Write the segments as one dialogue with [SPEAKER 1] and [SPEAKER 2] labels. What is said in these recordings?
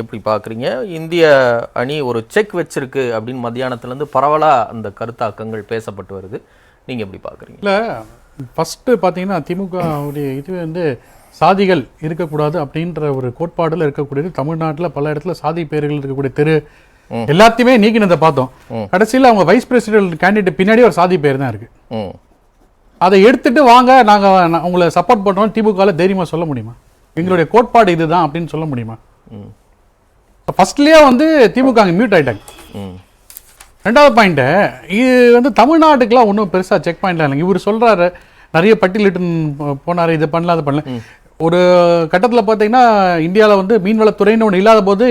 [SPEAKER 1] எப்படி பார்க்குறீங்க? இந்திய அணி ஒரு செக் வச்சிருக்கு அப்படின்னு மத்தியானத்துலேருந்து பரவலாக அந்த கருத்தாக்கங்கள் பேசப்பட்டு வருது. நீங்கள் எப்படி பார்க்குறீங்க?
[SPEAKER 2] இல்லை ஃபஸ்ட்டு பார்த்தீங்கன்னா திமுக உடைய இது வந்து சாதிகள் இருக்கக்கூடாது அப்படின்ற ஒரு கோட்பாடுல இருக்கக்கூடியது. தமிழ்நாட்டில் பல இடத்துல சாதி பெயர்கள் இருக்கக்கூடிய தெரு எல்லாத்தையுமே நீக்கினதை பார்த்தோம். கடைசியில் அவங்க வைஸ் பிரசிடென்ட் கேண்டிடேட் பின்னாடி ஒரு சாதி பேர் தான் இருக்கு. அதை எடுத்துட்டு வாங்க நாங்கள் உங்களை சப்போர்ட் பண்ணுறோம் திமுகவில் தைரியமாக சொல்ல முடியுமா? எங்களுடைய கோட்பாடு இதுதான் அப்படின்னு சொல்ல முடியுமா? ஃபர்ஸ்ட்லேயே வந்து திமுக அங்கே மியூட்
[SPEAKER 1] ஆகிட்டாங்க
[SPEAKER 2] ரெண்டாவது பாயிண்ட்டு இது வந்து தமிழ்நாட்டுக்குலாம் ஒன்றும் பெருசாக செக் பாயிண்ட்லாம் இல்லைங்க. இவர் சொல்கிறாரு நிறைய பட்டியலிட்டு போனார் இது பண்ணல அது பண்ணல. ஒரு கட்டத்தில் பார்த்தீங்கன்னா இந்தியாவில் வந்து மீன்வளத்துறைன்னு ஒன்று இல்லாத போது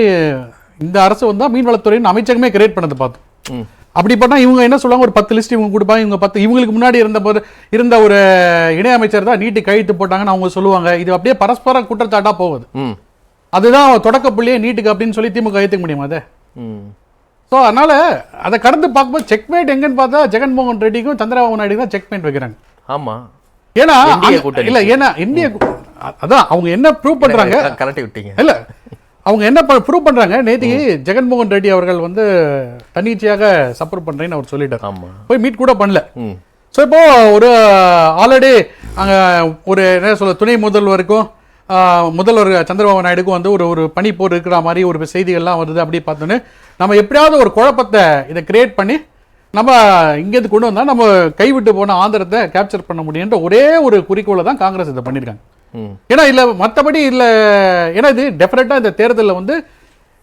[SPEAKER 2] இந்த அரசு வந்தால் மீன்வளத்துறைன்னு அமைச்சகமே கிரியேட் பண்ணது பார்த்தோம் அப்படி பண்ணால் இவங்க என்ன சொல்லுவாங்க? ஒரு பத்து லிஸ்ட் இவங்க கொடுப்பாங்க இவங்க பத்து இவங்களுக்கு முன்னாடி இருந்த போது இருந்த ஒரு இணையமைச்சர் தான் நீட்டு கழித்து போட்டாங்கன்னு அவங்க சொல்லுவாங்க. இது அப்படியே பரஸ்பர குற்றச்சாட்டாக போகுது. அதுதான் தொடக்க புள்ளியே நீட்டுக்கு அப்படின்னு சொல்லி திமுக ஏற்றுக்க முடியுமா அதை?
[SPEAKER 1] ம்.
[SPEAKER 2] ஸோ அதனால அதை கடந்து பார்க்கும்போது செக்மேட் எங்கன்னு பார்த்தா ஜெகன்மோகன் ரெட்டிக்கும் சந்திரபாபு நாயுடு தான் செக்மேட் வைக்கிறாங்க.
[SPEAKER 1] ஆமாம்
[SPEAKER 2] ஏன்னா. இல்ல ஏன்னா இந்திய அதான் அவங்க என்ன ப்ரூவ் பண்றாங்க?
[SPEAKER 1] கரெக்டாக விட்டீங்க.
[SPEAKER 2] இல்ல அவங்க என்ன ப்ரூவ் பண்றாங்க? நேத்திக்கு ஜெகன்மோகன் ரெட்டி அவர்கள் வந்து தன்னிச்சையாக சப்போர்ட் பண்றேன்னு அவர் சொல்லிட்டார்.
[SPEAKER 1] ஆமாம்
[SPEAKER 2] போய் மீட் கூட பண்ணல. ஸோ இப்போ ஒரு ஆல்ரெடி அங்கே ஒரு என்ன சொல்ல துணை முதல்வருக்கும் முதல்வர் சந்திரபாபு நாயுடுக்கும் வந்து ஒரு ஒரு பனிப்போர் இருக்கிற மாதிரி ஒரு செய்திகள்லாம் வருது அப்படி பார்த்தோன்னு நம்ம எப்படியாவது ஒரு குழப்பத்தை இதை கிரியேட் பண்ணி நம்ம இங்கேருந்து கொண்டு வந்தால் நம்ம கைவிட்டு போன ஆந்திரத்தை கேப்சர் பண்ண முடியுன்ற ஒரே ஒரு குறிக்கோளை தான் காங்கிரஸ் இதை பண்ணியிருக்காங்க. ஏன்னா இல்லை மற்றபடி இல்லை ஏன்னா இது டெஃபினட்டாக இந்த தேர்தலில் வந்து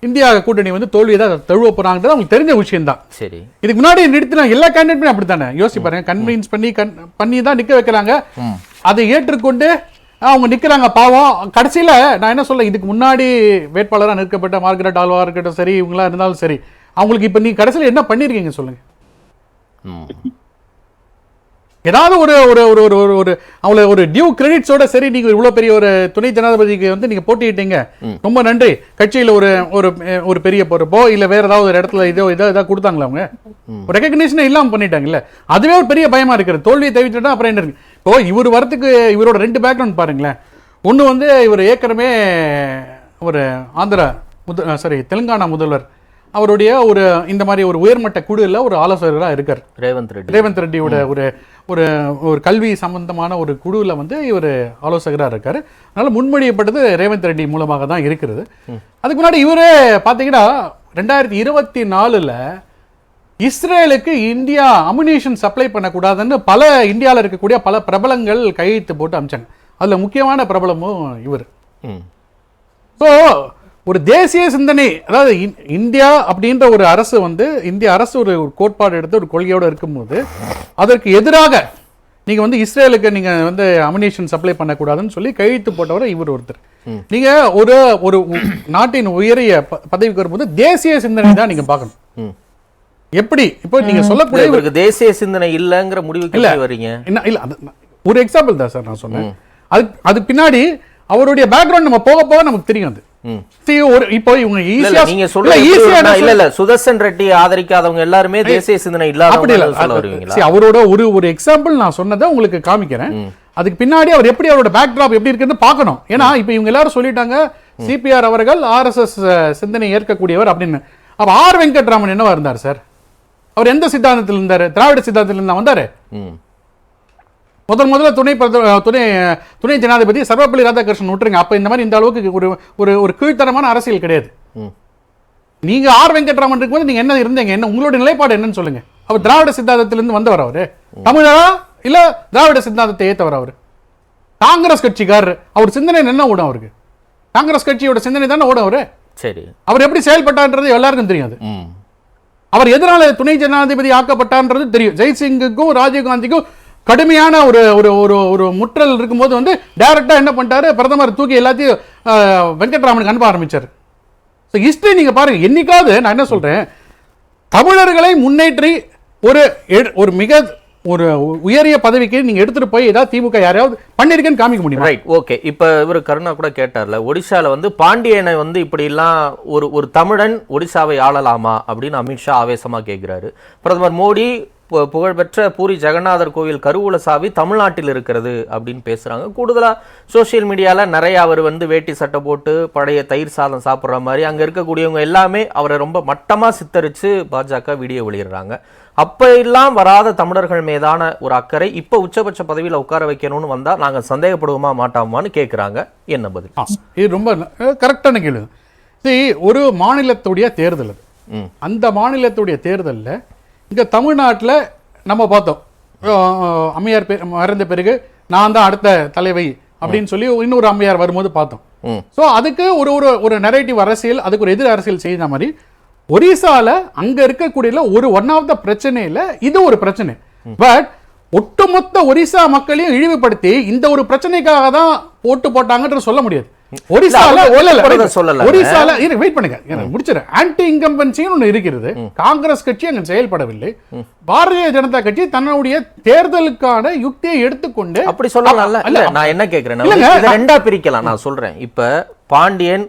[SPEAKER 2] இந்தியா கூட்டணி வந்து தோல்வியை தான் தழுவ போகிறாங்கிறது அவங்களுக்கு தெரிஞ்ச விஷயம்தான்.
[SPEAKER 1] சரி.
[SPEAKER 2] இதுக்கு முன்னாடி நிறுத்தின எல்லா கேண்டிடேட்டுமே அப்படித்தானே? யோசிச்சு பாருங்க கன்வின்ஸ் பண்ணி கன் பண்ணி தான் நிக்க வைக்கிறாங்க. அதை ஏற்றுக்கொண்டு அவங்க நிக்கிறாங்க பாவம். கடைசியில நான் என்ன சொல்ல இதுக்கு முன்னாடி வேட்பாளராக நிற்கப்பட்ட மார்கரெட் ஆல்வா இருக்கட்டும் சரி இவங்களா இருந்தாலும் சரி அவங்களுக்கு இப்ப நீ கடைசியில என்ன பண்ணிருக்கீங்க சொல்லுங்க. ஏதாவது ஒரு ஒரு ஒரு ஒரு ஒரு ஒரு அவங்கள ஒரு டியூ கிரெடிட்ஸோட சரி நீங்க இவ்வளவு பெரிய ஒரு துணை ஜனாதிபதிக்கு வந்து நீங்க போட்டியிட்டீங்க. ரொம்ப நன்றி. கட்சியில ஒரு ஒரு ஒரு பெரிய பொறுப்போ இல்ல வேற ஏதாவது ஒரு இடத்துல இதோ இதோ இதோ கொடுத்தாங்களா அவங்க? ஒரு ரெகக்னிஷனே இல்லாம பண்ணிட்டாங்கல்ல. அதுவே ஒரு பெரிய பயமா இருக்கிறது. தோல்வியை தவிர்த்துட்டா அப்புறம் என்ன இருக்கு? இப்போ இவர் வரத்துக்கு இவரோட ரெண்டு பேக்ரவுண்ட் பாருங்களேன். ஒண்ணு வந்து இவர் ஏற்கனவே ஒரு ஆந்திரா முத சாரி தெலுங்கானா முதல்வர். அவருடைய ஒரு இந்த மாதிரி ஒரு உயர்மட்ட குழுல ஒரு ஆலோசகராக இருக்கார்.
[SPEAKER 1] ரேவந்த் ரெட்டி.
[SPEAKER 2] ரேவந்த் ரெட்டியோட ஒரு ஒரு ஒரு கல்வி சம்பந்தமான ஒரு குழுவில் வந்து இவர் ஆலோசகராக இருக்காரு. அதனால முன்மொழியப்பட்டது ரேவந்த் ரெட்டி மூலமாக தான் இருக்கிறது. அதுக்கு முன்னாடி இவரே பார்த்தீங்கன்னா ரெண்டாயிரத்தி இருபத்தி நாலில் இஸ்ரேலுக்கு இந்தியா அமுனிஷன் சப்ளை பண்ணக்கூடாதுன்னு பல இந்தியாவில் இருக்கக்கூடிய பல பிரபலங்கள் கையெழுத்து போட்டு அமிச்சாங்க. அதில் முக்கியமான பிரபலமும் இவர். ஸோ ஒரு தேசிய சிந்தனை அதாவது இந்- இந்தியா அப்படின்ற ஒரு அரசு வந்து இந்திய அரசு ஒரு கோட்பாடு எடுத்து ஒரு கொள்கையோடு இருக்கும்போது அதற்கு எதிராக நீங்க வந்து இஸ்ரேலுக்கு நீங்க வந்து அமினேஷன் சப்ளை பண்ணக்கூடாதுன்னு சொல்லி கையெழுத்து போட்டவர் இவர் ஒருத்தர். நீங்க ஒரு ஒரு நாட்டின் உயரிய பதவிக்கு வரும்போது தேசிய சிந்தனை தான் நீங்க பார்க்கணும். எப்படி? இப்போ நீங்க சொல்லக்கூடிய
[SPEAKER 1] இவருக்கு தேசிய சிந்தனை இல்லைங்கிற முடிவுக்கு எப்படி வரீங்க?
[SPEAKER 2] என்ன இல்ல அது ஒரு எக்ஸாம்பிள் தான் சார் நான் சொன்னேன். அது அது பின்னாடி அவருடைய பேக்ரவுண்ட் நம்ம போக போக நமக்கு தெரியும் அது. ஒரு இப்போ இவங்க
[SPEAKER 1] இல்ல,
[SPEAKER 2] ஈஸியா
[SPEAKER 1] இல்ல, நீங்க சொல்ற
[SPEAKER 2] ஈஸியா
[SPEAKER 1] இல்ல இல்ல சுதர்சன் ரெட்டி ஆதரிக்காதவங்க எல்லாருமே தேசிய சிந்தனை
[SPEAKER 2] அப்படி இல்ல.
[SPEAKER 1] சொல்ல
[SPEAKER 2] அவரோட ஒரு ஒரு எக்ஸாம்பிள் நான் சொன்னதை உங்களுக்கு காமிக்கிறேன். அதுக்கு பின்னாடி அவர் எப்படி அவரோட பேக் ட்ராப் எப்படி இருக்குன்னு பார்க்கணும். ஏன்னா இப்போ இவங்க எல்லாரும் சொல்லிட்டாங்க சிபிஆர் அவர்கள் ஆர்எஸ்எஸ் சிந்தனை ஏற்கக்கூடியவர் அப்படின்னு. அப்ப ஆர் வெங்கட்ராமன் என்னவா இருந்தார் சார்? அவர் எந்த சித்தாந்தத்தில் இருந்தாரு? திராவிட சித்தாந்தத்தில் இருந்தா வந்தாரு? முதல் முதல்ல துணை துணை துணை ஜனாதிபதி சர்வப்பள்ளி ராதாகிருஷ்ணன் விட்டுருங்க அப்ப இந்த மாதிரி இந்த அளவுக்கு ஒரு ஒரு ஒரு கீழ்த்தரமான அரசியல் கிடையாது. நீங்க ஆர் வெங்கட்ராமன் இருக்கும்போது நீங்க என்ன இருந்தீங்க? என்ன உங்களோட நிலைப்பாடு என்னன்னு சொல்லுங்க. அவர் திராவிட சித்தாந்தத்திலிருந்து வந்தவர் அவரு. தமிழா இல்ல திராவிட சித்தாந்தத்தை ஏத்தவர் அவரு. காங்கிரஸ் கட்சிக்காரர். அவர் சிந்தனை என்ன ஓடும் அவருக்கு? காங்கிரஸ் கட்சியோட சிந்தனை தானே ஓடும் அவரு?
[SPEAKER 1] சரி.
[SPEAKER 2] அவர் எப்படி செயல்பட்டான்றது எல்லாருக்கும் தெரியும் அது. அவர் எதனால துணை ஜனாதிபதி ஆக்கப்பட்டான்றது தெரியும். ஜெய்சிங்குக்கும் ராஜீவ்காந்திக்கும் கடுமையான ஒரு ஒரு ஒரு ஒரு முற்றல் இருக்கும்போது வந்து டைரெக்டாக என்ன பண்ணிட்டாரு? பிரதமர் தூக்கி எல்லாத்தையும் வெங்கட்ராமனுக்கு அனுப்ப ஆரம்பித்தார் ஸோ ஹிஸ்ட்ரி நீங்கள் பாருங்கள் என்றைக்காவது நான் என்ன சொல்கிறேன் தமிழர்களை முன்னேற்றி ஒரு எடு- ஒரு மிக ஒரு உயரிய பதவிக்கு நீங்க எடுத்துட்டு போய் ஏதாவது திமுக யாரையாவது பண்ணிருக்கேன்னு காமிக்க முடியும்?
[SPEAKER 1] ரைட் ஓகே இப்போ இவர் கருணா கூட கேட்டார்ல ஒடிசால வந்து பாண்டியனை வந்து இப்படிலாம் ஒரு ஒரு தமிழன் ஒடிசாவை ஆளலாமா? அப்படின்னு அமித்ஷா ஆவேசமா கேட்கிறாரு பிரதமர் மோடி பு- புகழ்பெற்ற பூரி ஜெகநாதர் கோவில் கருவூல சாவி தமிழ்நாட்டில் இருக்கிறது அப்படின்னு பேசுகிறாங்க கூடுதலாக சோஷியல் மீடியாவில் நிறைய அவர் வந்து வேட்டி சட்டை போட்டு பழைய தயிர் சாதம் சாப்பிட்ற மாதிரி அங்கே இருக்கக்கூடியவங்க எல்லாமே அவரை ரொம்ப மட்டமாக சித்தரித்து பாஜக வீடியோ வெளியிடுறாங்க. அப்ப எல்லாம் வராத தமிழர்கள் மீதான ஒரு அக்கறை இப்ப உச்சபட்ச பதவியில உட்கார வைக்கணும்னு வந்தா நாங்க சந்தேகப்படுவோமா மாட்டாமான்னு கேக்குறாங்க. என்ன பதில்?
[SPEAKER 2] இது ரொம்ப கரெக்டான கேள்வி. ஒரு மாநிலத்துடைய தேர்தல் அது. அந்த மாநிலத்துடைய தேர்தலில் இங்க தமிழ்நாட்டுல நம்ம பார்த்தோம். அம்மையார் மறைந்த பிறகு நான் தான் அடுத்த தலைவை அப்படின்னு சொல்லி இன்னொரு அம்மையார் வரும்போது பார்த்தோம். ஸோ அதுக்கு ஒரு ஒரு ஒரு நெரேட்டிவ் அரசியல் அதுக்கு ஒரு எதிர் அரசியல் செய்த மாதிரி ஒரிசால அங்க இருக்கக்கூடிய ஒரு ஒன் ஆஃப் த பிரச்சனையில இது ஒரு பிரச்சனை. பட் ஒட்டுமொத்த ஒரிசா மக்களையும் இழிவுபடுத்தி இந்த ஒரு பிரச்சனைக்காக தான் ஓட்டு போட்டாங்கன்ற சொல்ல முடியாது. ஒரிசால.
[SPEAKER 1] சொல்லல.
[SPEAKER 2] ஒரிசால வெயிட் பண்ணுங்க. முடிச்சிடறேன் ஆன்டி இன்கம்பன்சின்னு ஒன்று இருக்கிறது. காங்கிரஸ் கட்சி அங்க செயல்படவில்லை. பாரதிய ஜனதா கட்சி தன்னுடைய தேர்தலுக்கான யுக்தியை எடுத்துக்கொண்டு
[SPEAKER 1] அப்படி
[SPEAKER 2] இல்ல
[SPEAKER 1] நான் என்ன இதை ரெண்டா பிரிக்கலாம் நான் சொல்றேன். இப்ப பாண்டியன்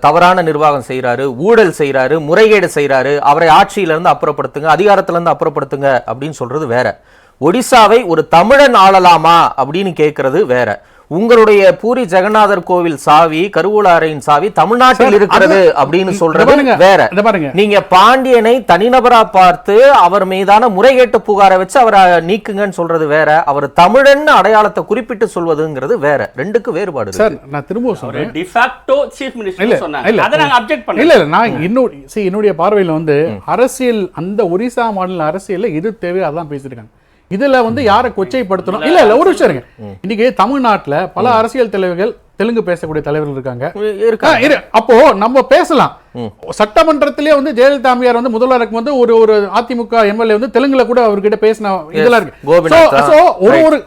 [SPEAKER 1] தவறான நிர்வாகம் செய்கிறாரு ஊழல் செய்கிறாரு முறைகேடு செய்கிறாரு அவரை ஆட்சியில இருந்து அப்புறப்படுத்துங்க அதிகாரத்திலேருந்து அப்புறப்படுத்துங்க அப்படின்னு சொல்றது வேற. ஒடிசாவை ஒரு தமிழன் ஆளலாமா அப்படின்னு கேட்குறது வேற. உங்களுடைய பூரி ஜெகநாதர் கோவில் சாவி கருவூலாரையின் சாவி தமிழ்நாட்டில் இருக்கிறது அப்படின்னு சொல்றது வேற.
[SPEAKER 2] இத பாருங்க.
[SPEAKER 1] நீங்க பாண்டியனை தனிநபரா பார்த்து அவர் மீதான முறைகேட்டு புகாரை வச்சு அவரை நீக்குங்கன்னு சொல்றது வேற. அவர் தமிழன் அடையாளத்தை குறிப்பிட்டு சொல்வதுங்கிறது வேற. ரெண்டுக்கு வேறுபாடு இருக்கு.
[SPEAKER 2] சார் நான் திரும்ப சொல்றேன்.
[SPEAKER 3] டிஃபாக்டோ சீஃப்
[SPEAKER 2] இல்ல
[SPEAKER 3] மினிஸ்டர் சொன்னாங்க.
[SPEAKER 2] இல்ல.
[SPEAKER 3] அதை நாங்க அப்ஜெக்ட் பண்ணல.
[SPEAKER 2] இல்ல இல்ல நான் இன்னொரு see, என்னுடைய பார்வையில வந்து அரசியல் அந்த ஒரிசா மாநில அரசியல்ல எது தேவையோ அதான் பேசிருக்காங்க இதுல வந்து யாரை கொச்சைப்படுத்தணும்? இல்ல இல்ல ஒரு விஷயம் இருங்க. இன்னைக்கு தமிழ்நாட்டுல பல அரசியல் தலைவர்கள் தெலுங்கு பேசக்கூடிய தலைவர்கள் இருக்காங்க. இரு. அப்போ நம்ம பேசலாம். சட்டமன்றத்திலே வந்து ஜெயலலிதா அம்மையார் வந்து முதல்வர் வந்து ஒரு ஒரு அதிமுக எம்எல்ஏ வந்து தெலுங்குல கூட அவர்கிட்ட பேசின இதெல்லாம் இருக்கு. ஒரு ஒரு?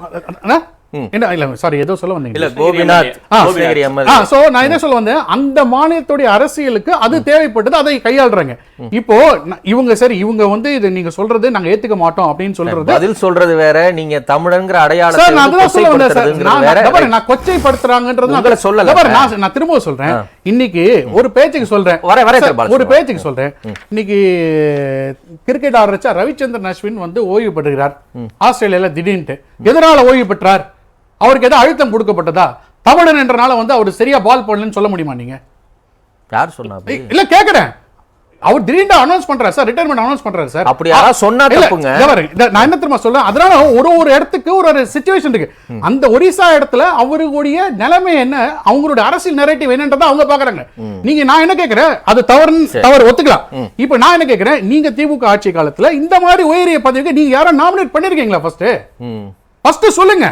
[SPEAKER 2] என்ன இல்ல சாரி ஏதோ சொல்ல வந்தீங்க.
[SPEAKER 1] இல்ல கோபிநாத்
[SPEAKER 2] ஆ, சோ நான் என்ன சொல்ல வந்தேன்? அந்த மாநிலத்துடைய அரசியலுக்கு அது தேவைப்பட்டது அதை கையாளுறாங்க. இப்போ இவங்க சரி இவங்க வந்து இது நீங்க சொல்றது நாங்க ஏத்துக்க மாட்டோம் அப்படின்னு சொல்றது.
[SPEAKER 1] பதில் சொல்றது வேற நீங்க தமிழன்கிற அடையாளத்தை
[SPEAKER 2] சார் நான்
[SPEAKER 1] வந்து
[SPEAKER 2] அதுதான் சொல்ல வந்தேன் சார்
[SPEAKER 1] கொச்சைப்படுத்துறதுங்கிறது
[SPEAKER 2] நான் நான் பாருங்க, நான்
[SPEAKER 1] சொல்லல.
[SPEAKER 2] நான் திரும்ப சொல்றேன். இன்னைக்கு ஒரு பேச்சுக்கு சொல்றேன்.
[SPEAKER 1] வர- வர.
[SPEAKER 2] ஒரு பேச்சுக்கு சொல்றேன். இன்னைக்கு கிரிக்கெட் ஆடுறச்சா ரவிச்சந்திரன் அஸ்வின் வந்து ஓய்வு பெறுகிறார் ஆஸ்திரேலியால திடீர்னு எதனால ஓய்வு பெற்றார்? அவருக்கு ஏதாவது அழுத்தம் கொடுக்கப்பட்டதா? தமிழன் என்றனால வந்து அவர் சரியா பால் போடலன்னு சொல்ல முடியுமா நீங்க?
[SPEAKER 1] யார் சொன்னா?
[SPEAKER 2] இல்ல கேக்குறேன். அவர் திடீர்னு அனௌன்ஸ் பண்றாரு சார் ரிட்டைர்மெண்ட் அனௌன்ஸ் பண்றாரு சார்.
[SPEAKER 1] அப்படி யாராவது சொன்னா தப்புங்க?
[SPEAKER 2] நான் என்ன தெரியுமா சொல்றேன்? அதனால ஒரு ஒரு இடத்துக்கு ஒரு ஒரு சுச்சுவேஷன் இருக்கு. அந்த ஒரிசா இடத்துல அவருடைய நிலைமை என்ன அவங்களுடைய அரசியல் நெரேட்டிவ் என்னன்றதை அவங்க பாக்குறாங்க. நீங்க நான் என்ன கேக்குறேன்? அது தவறு தவறு ஒத்துக்கலாம். இப்போ நான் என்ன கேக்குறேன்? நீங்க திமுக ஆட்சி காலத்துல இந்த மாதிரி உயரிய பதவிக்கு நீங்க யாரும் நாமினேட் பண்ணிருக்கீங்களா ஃபர்ஸ்ட். ஃபர்ஸ்ட் சொல்லுங்க.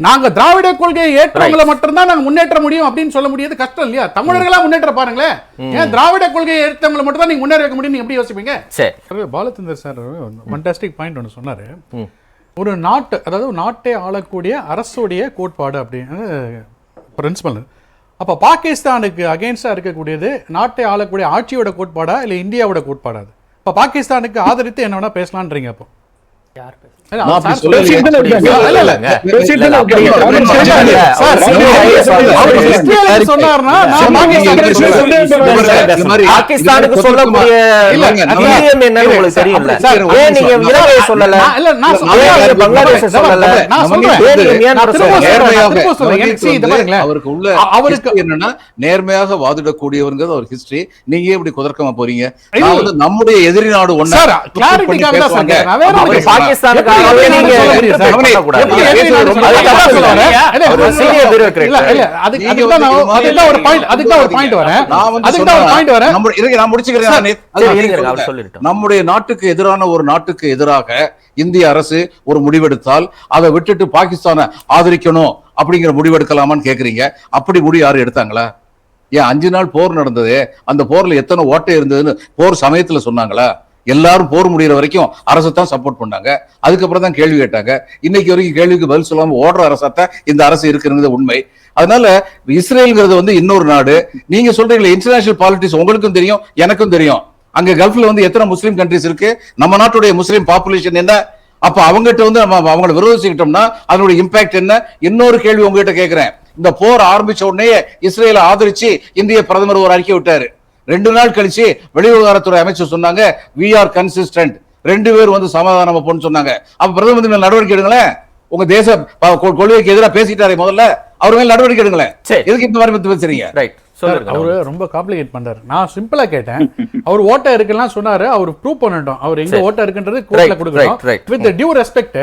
[SPEAKER 2] நாங்க திராவிட கொள்கையை ஏற்றவங்களை மட்டும்தான் நாங்க முன்னேற்ற முடியும் அப்படின்னு சொல்ல முடியாது. கஷ்டம் இல்லையா? தமிழர்களா முன்னேற்ற பாருங்களேன் ஏன் திராவிட கொள்கையை ஏற்றவங்களை மட்டும் தான் நீங்க முன்னேற வைக்க முடியும் நீங்க எப்படி யோசிப்பீங்க?
[SPEAKER 1] சரி.
[SPEAKER 2] பாலச்சந்தர் சார் ஃபண்டாஸ்டிக் பாயிண்ட் ஒன்று சொன்னார். ஒரு நாட்டு அதாவது நாட்டை ஆளக்கூடிய அரசுடைய கோட்பாடு அப்படின்னு பிரின்சிபல் அப்போ பாகிஸ்தானுக்கு அகேன்ஸ்டாக இருக்கக்கூடியது நாட்டை ஆளக்கூடிய ஆட்சியோட கோட்பாடா இல்லை இந்தியாவோட கோட்பாடா இப்போ பாகிஸ்தானுக்கு ஆதரித்து என்ன வேணா பேசலான்றீங்க அப்போ. பாகிஸ்தானுக்கு
[SPEAKER 1] சொல்லக்கூடிய சொல்லல பங்களாதேஷை சொல்லல.
[SPEAKER 4] அவருக்கு என்னன்னா நேர்மையாக வாதிடக்கூடியவருங்கிறது அவர் ஹிஸ்டரி நீங்க ஏன் இப்படி குதர்க்கமா போறீங்க நம்முடைய
[SPEAKER 2] எப்படி. எப்படி எதிரி நாடு
[SPEAKER 1] அதுக்காக
[SPEAKER 4] நம்முடைய நாட்டுக்கு எதிரான ஒரு நாட்டுக்கு எதிராக இந்திய அரசு ஒரு முடிவெடுத்தால் அதை விட்டுட்டு பாகிஸ்தானை ஆதரிக்கணும் அப்படிங்கிற முடிவெடுக்கலாமான்னு கேக்குறீங்க. அப்படி முடிவு யாரும் எடுத்தாங்களா? ஏன் அஞ்சு நாள் போர் நடந்தது அந்த போர்ல எத்தனை ஓட்டை இருந்ததுன்னு போர் சமயத்துல சொன்னாங்களா? எல்லாரும் போர் முடிகிற வரைக்கும் அரசு தான் சப்போர்ட் பண்ணாங்க. அதுக்கப்புறம் தான் கேள்வி கேட்டாங்க. இன்னைக்கு வரைக்கும் கேள்விக்கு பதில் சொல்லாமல் ஓடுற அரசாத்தான் இந்த அரசு இருக்குங்கிறது உண்மை. அதனால இஸ்ரேலுங்கிறது வந்து இன்னொரு நாடு. நீங்க சொல்றீங்களே இன்டர்நேஷனல் பாலிட்டிக்ஸ் உங்களுக்கும் தெரியும் எனக்கும் தெரியும். அங்க கல்ஃப்ல வந்து எத்தனை முஸ்லீம் கண்ட்ரிஸ் இருக்கு? நம்ம நாட்டுடைய முஸ்லீம் பாப்புலேஷன் என்ன? அப்ப அவங்ககிட்ட வந்து நம்ம அவங்கள விரோதிச்சுக்கிட்டோம்னா அதனுடைய இம்பாக்ட் என்ன? இன்னொரு கேள்வி உங்ககிட்ட கேட்கிறேன் இந்த போர் ஆரம்பிச்ச உடனே இஸ்ரேலை ஆதரிச்சு இந்திய பிரதமர் ஒரு அறிக்கை விட்டாரு. ரெண்டு நாள் கழிச்சு வெளிவிவகாரத்துறை அமைச்சர் சொன்னாங்க வி ஆர் கன்சிஸ்டன்ட் ரெண்டு பேர் வந்து சமாதானம் போன்னு சொன்னாங்க. அப்ப பிரதம மந்திரி மேல நடவடிக்கை எடுங்களேன். உங்க தேச கொள்கைக்கு எதிராக பேசிட்டாரே முதல்ல. அவர் மேல நடவடிக்கை எடுங்களேன்.
[SPEAKER 1] சரி.
[SPEAKER 4] எதுக்கு இந்த மாதிரி பேசுறீங்க?
[SPEAKER 1] ரைட்
[SPEAKER 2] அவரு ரொம்ப காம்ப்ளிகேட் பண்றாரு. நான் சிம்பிளா கேட்டேன். அவர் ஓட்ட இருக்குலாம் சொன்னாரு அவர் ப்ரூவ் பண்ணட்டும். அவர் எங்க. ஓட்ட இருக்குன்றது கோர்ட்ல கொடுக்கணும். வித் டியூ ரெஸ்பெக்ட்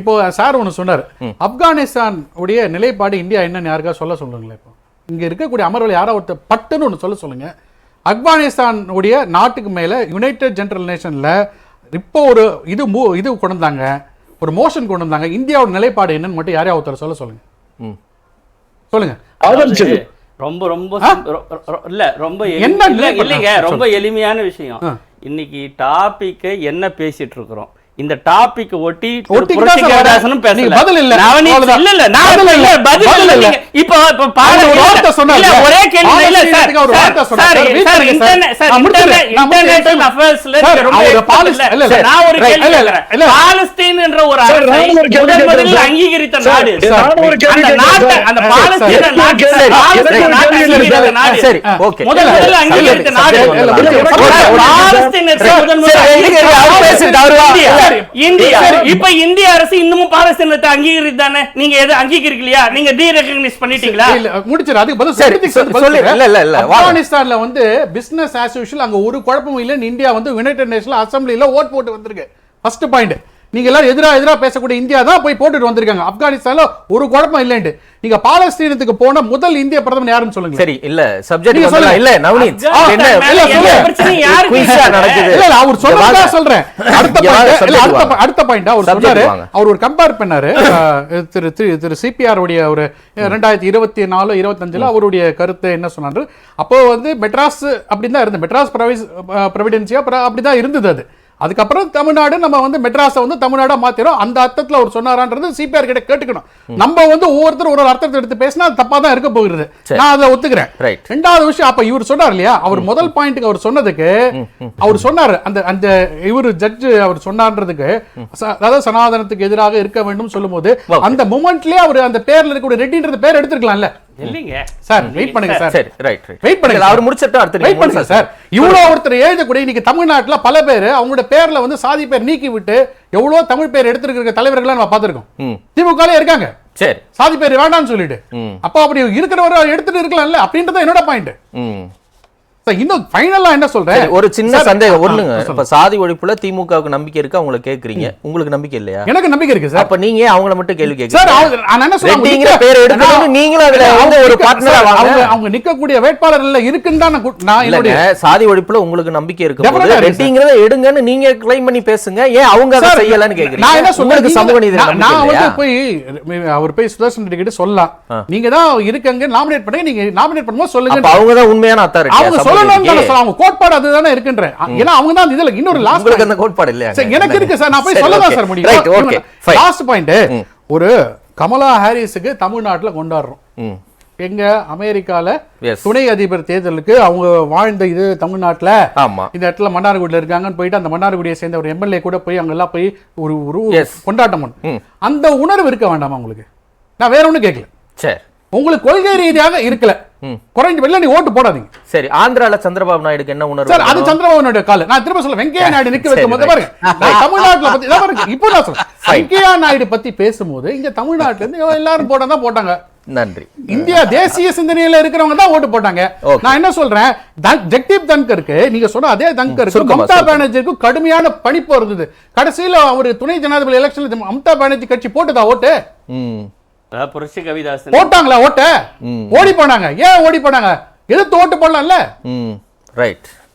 [SPEAKER 2] இப்போ சார் ஒன்னு சொன்னாரு. ஆப்கானிஸ்தான் உடைய நிலைப்பாடு இந்தியா என்னன்னு யாருக்கா சொல்ல சொல்லுங்களேன் இப்போ. இங்க இருக்கக்கூடிய அமர்வுல யாரோ ஒருத்தர் பட்டுன்னு ஒன்னு சொல்ல சொல்லுங்க. ஆப்கானிஸ்தான் உடைய நாட்டுக்கு மேல யுனைடெட் ஜெனரல் நேஷன்ல இப்போ ஒரு இது மூ இது கொண்டு வந்தாங்க ஒரு மோஷன் கொண்டு வந்தாங்க இந்தியாவோட நிலைப்பாடு என்னன்னு மட்டும் யாரையா ஒருத்தர் சொல்ல சொல்லுங்க.
[SPEAKER 1] ம்.
[SPEAKER 2] சொல்லுங்க.
[SPEAKER 3] ரொம்ப ரொம்ப இல்ல ரொம்ப
[SPEAKER 2] என்ன
[SPEAKER 3] இல்லைங்க? ரொம்ப எளிமையான விஷயம். இன்னைக்கு டாபிக் என்ன பேசிட்டு இருக்கிறோம்? இந்த டாபிக் ஒட்டி திரு
[SPEAKER 2] ஒட்டிக்கிட்டு தான்
[SPEAKER 3] புரட்சி
[SPEAKER 2] சார்
[SPEAKER 3] கவிதாசனும்
[SPEAKER 2] வரேன். நீங்க
[SPEAKER 3] பேசல
[SPEAKER 2] பதில் இல்ல. அவ்வளவுதான்.
[SPEAKER 3] இல்ல இல்ல நான் இல்ல. பதில் இல்ல இப்போ இப்போ பாருங்க
[SPEAKER 2] ஒரு வார்த்தை சொன்னார்.
[SPEAKER 3] ஒரே கேள்வி இல்ல சார்
[SPEAKER 2] அவர் வார்த்தை சொன்னார்.
[SPEAKER 3] சார்
[SPEAKER 2] நான் நான்.
[SPEAKER 3] இன்டர்நேஷனல் அஃபேர்ஸ்ல
[SPEAKER 2] சார்,
[SPEAKER 3] ரொம்ப
[SPEAKER 2] அவர்
[SPEAKER 3] expert
[SPEAKER 2] பாலிஸ்-
[SPEAKER 3] இல்ல. நான் ஒரு கேள்வி
[SPEAKER 2] இல்ல.
[SPEAKER 3] பாலஸ்தீன் என்ற ஒரு அரசை
[SPEAKER 5] ஒரு
[SPEAKER 3] முதலில்
[SPEAKER 5] சார்.
[SPEAKER 3] அங்கீகரித்த நாடு
[SPEAKER 5] ஒரு
[SPEAKER 3] அந்த நாட்டை. அந்த பாலஸ்தீன நாட்டை பாலஸ்தீன
[SPEAKER 5] ஒரு
[SPEAKER 3] நாட்டை அங்கீகரித்த. நாடு
[SPEAKER 1] சரி ஓகே
[SPEAKER 3] முதல் முதல்ல அங்கீகரித்த நாடு பாலஸ்தீனத்தை முதன் முதல்ல
[SPEAKER 1] அவர் பேசிட்டு, அவரு.
[SPEAKER 3] இந்தியா. இப்ப இந்திய அரசு இன்னமும் பாலஸ்தீனத்தை அங்கீகரித்தானே நீங்க எது அங்கீகரிக்கலையா நீங்க டீ ரெகக்னைஸ் பண்ணிட்டீங்களா
[SPEAKER 2] இல்ல, முடிச்சிரு. அதுக்கு பதில்
[SPEAKER 1] சரி, சொல்லு. இல்ல, இல்ல, இல்ல.
[SPEAKER 2] ஆப்கானிஸ்தான்ல வந்து பிசினஸ் ஆஸ் யூஷுவல் அங்க ஒரு குழப்பமும் இல்லைன்னு இந்தியா வந்து யுனைடெட் நேஷனல் அசம்பிளில ஓட் போட்டு வந்திருக்கு ஃபர்ஸ்ட் பாயிண்ட் நீங்க எல்லாரும் எதிரா எதிரா பேசக்கூடிய இந்தியா தான் போய் போட்டுட்டு வந்திருக்காங்க. ஆப்கானிஸ்தான்ல ஒரு குழப்பம் இல்லைன்ட்டு. நீங்க பாலஸ்தீனத்துக்கு போன முதல் இந்திய பிரதமர் யாருன்னு சொல்லுங்க
[SPEAKER 1] சரி இல்ல சப்ஜெக்ட்.
[SPEAKER 2] சொல்லுங்க.
[SPEAKER 1] இல்ல நவனீத். என்ன இல்ல,
[SPEAKER 3] இல்ல?
[SPEAKER 1] நடக்குது.
[SPEAKER 2] இல்ல இல்ல அவர் சொன்னதா. சொல்றேன். அடுத்த பாயிண்ட் அடுத்த பாயிண்ட் அவர் சொன்னாரு.
[SPEAKER 1] வாங்க.
[SPEAKER 2] அவர் ஒரு கம்பேர் பண்ணாரு. அஹ், திரு திரு திரு சிபிஆர் உடைய ஒரு ரெண்டாயிரத்தி இருபத்தி நாலு இருபத்தஞ்சுல அவருடைய கருத்து என்ன சொன்னாரு? அப்போ வந்து மெட்ராஸ் அப்படின்னு தான் இருந்தது. மெட்ராஸ் ப்ரொவிஸ் ப்ரொவிடென்சியா அப்படிதான் இருந்தது அது. அதுக்கப்புறம் தமிழ்நாடு நம்ம வந்து மெட்ராஸை வந்து தமிழ்நாடா மாத்திரும். அந்த அர்த்தத்துல அவர் சொன்னாரான்றது சிபிஆர் கிட்ட கேட்டுக்கணும். நம்ம வந்து ஒவ்வொருத்தரும் ஒரு அர்த்தத்தை எடுத்து பேசினா அது தப்பா தான் இருக்க போகிறது. நான் அதை ஒத்துக்கிறேன். ரெண்டாவது விஷயம் அப்ப இவர் சொன்னார் இல்லையா? அவர் முதல் பாயிண்ட்டுக்கு அவர் சொன்னதுக்கு அவர் சொன்னாரு அந்த அந்த இவர் ஜட்ஜ் அவர் சொன்னான்றதுக்கு ச- அதாவது சனாதனத்துக்கு எதிராக இருக்க வேண்டும் சொல்லும்போது. அந்த மூமெண்ட்லயே அவர் அந்த பேர்ல இருக்கக்கூடிய ரெட்டின்றது பேர் எடுத்திருக்கலாம்ல.
[SPEAKER 3] இல்லைங்க
[SPEAKER 2] சார் வெயிட் பண்ணுங்க சார்.
[SPEAKER 1] சரி ரைட் ரைட்
[SPEAKER 2] வெயிட் பண்ணுங்க
[SPEAKER 1] அவர் முடிச்சிட்டு அடுத்து
[SPEAKER 2] வெயிட் பண்ணுங்க சார். இவ்வளவு ஒருத்தர் எழுதக்கூடிய இன்னைக்கு தமிழ்நாட்டுல பல பேர் அவங்களோட பேர்ல வந்து சாதி பேர் நீக்கி விட்டு எவ்வளவு தமிழ் பேர் எடுத்திருக்கிற தலைவர்கள் நம்ம பார்த்திருக்கோம்.
[SPEAKER 1] ம்.
[SPEAKER 2] திமுக இருக்காங்க.
[SPEAKER 1] சரி.
[SPEAKER 2] சாதி பேர் வேண்டாம்னு சொல்லிட்டு. அப்போ அப்படி இருக்கிறவரை எடுத்துட்டு இருக்கலாம்ல அப்படின்றது என்னோட பாயிண்ட் இன்னும் ஃபைனலா என்ன சொல்றேன்?
[SPEAKER 1] ஒரு சின்ன சந்தேகம். ஒண்ணுங்க. இப்ப சாதி ஒழிப்புல திமுகவுக்கு நம்பிக்கை இருக்கு? அவங்கள கேக்குறீங்க. உங்களுக்கு நம்பிக்கை இல்லையா?
[SPEAKER 2] எனக்கு நம்பிக்கை இருக்கு சார்.
[SPEAKER 1] அப்ப நீங்க அவங்கள மட்டும் கேள்வி கேக்குறீங்க?
[SPEAKER 2] நான் என்ன சொல்றேன்,
[SPEAKER 1] பேர்
[SPEAKER 2] நான்
[SPEAKER 1] நீங்களும் அதுல வந்து ஒரு பார்ட்னரா.
[SPEAKER 2] அவங்க அவங்க நிக்கக்கூடிய வேட்பாளர்ல இருக்குன்னு தான் நான் நான் என்னுடைய
[SPEAKER 1] சாதி ஒழிப்புல உங்களுக்கு நம்பிக்கை இருக்கு ரெட்டிங்கிறத எடுங்கன்னு நீங்க கிளைம் பண்ணி பேசுங்க. ஏன் அவங்க அதை செய்யலன்னு
[SPEAKER 2] நான்
[SPEAKER 1] கேக்குறீங்க?
[SPEAKER 2] என்ன சொல்றேன்?
[SPEAKER 1] உங்களுக்கு சமூக நீதி
[SPEAKER 2] நான் நான் வந்து? போய் அவர் போய் சுதர்சன் ரெட்டி கிட்ட சொல்லலாம். நீங்க தான் இருக்கங்க நாமினேட் பண்ணுங்க நீங்க நாமினேட் பண்ணும்போது சொல்லுங்க
[SPEAKER 1] அவங்க தான் உண்மையான அத்தாரிட்டி
[SPEAKER 2] அவங்க சொல்லணும்னு தானே சொல்ல அவங்க கோட்பாடு அதுதானே இருக்குன்றேன் ஏன்னா அவங்க தான் இதுல இன்னொரு லாஸ்ட்
[SPEAKER 1] உங்களுக்கு அந்த கோட்பாடு இல்லையா?
[SPEAKER 2] சார் எனக்கு இருக்கு சார். நான் போய் சொல்லதான் சார்
[SPEAKER 1] ரைட் ஓகே
[SPEAKER 2] முடியும்
[SPEAKER 1] ஃபைன்
[SPEAKER 2] லாஸ்ட் பாயிண்ட் ஒரு கமலா ஹாரிஸுக்கு தமிழ்நாட்டுல கொண்டாடுறோம். எங்க அமெரிக்கால. துணை அதிபர் தேர்தலுக்கு அவங்க வாழ்ந்த இது தமிழ்நாட்டுல இந்த இடத்துல மன்னார்குடியில இருக்காங்கன்னு போயிட்டு அந்த மன்னார்குடியை சேர்ந்த ஒரு எம்எல்ஏ கூட போய் அங்கெல்லாம் போய் ஒரு ஒரு. கொண்டாட்டம். அந்த உணர்வு இருக்க வேண்டாமா உங்களுக்கு? நான் வேற ஒண்ணும் கேட்கல.
[SPEAKER 1] சரி.
[SPEAKER 2] உங்களுக்கு கொள்கை ரீதியாக இருக்கல. குறைஞ்ச வெளில நீ ஓட்டு போடாதீங்க.
[SPEAKER 1] சரி ஆந்திரால சந்திரபாபு நாயுடுக்கு என்ன உணர்வு
[SPEAKER 2] சார் அது
[SPEAKER 1] வரும்?
[SPEAKER 2] சந்திரபாபுனுடைய கால். நான் திரும்ப சொல்ல வெங்கையா நாயுடு நிக்க வைக்கும் போது பாருங்க. தமிழ்நாட்டுல பத்தி இதான் பாருங்க இப்போ நான் சொல்றேன். வெங்கையா நாயுடு பத்தி பேசும்போது இங்க தமிழ்நாட்டுல இருந்து எல்லாரும் தான் போட்டாங்க.
[SPEAKER 1] நன்றி.
[SPEAKER 2] இந்தியா தேசிய சிந்தனையில இருக்கிறவங்க தான் ஓட்டு போட்டாங்க. நான் என்ன சொல்றேன்? ஜெக்தீப் தன்கருக்கு நீங்க சொன்ன அதே தன்கருக்கு மம்தா. பானர்ஜிக்கு கடுமையான பணிப்பு இருந்தது. கடைசியில அவர் துணை ஜனாதிபதி எலெக்ஷன்ல மம்தா பானர்ஜி கட்சி போட்டுதா ஓட்டு?
[SPEAKER 3] புரட்சி கவிதாசன்.
[SPEAKER 2] போட்டாங்களா ஓட்ட. ஓடி போனாங்க. ஏன் ஓடி போனாங்க? எதிர்த்து ஓட்டு போடலாம்ல?
[SPEAKER 1] ம். ரைட்.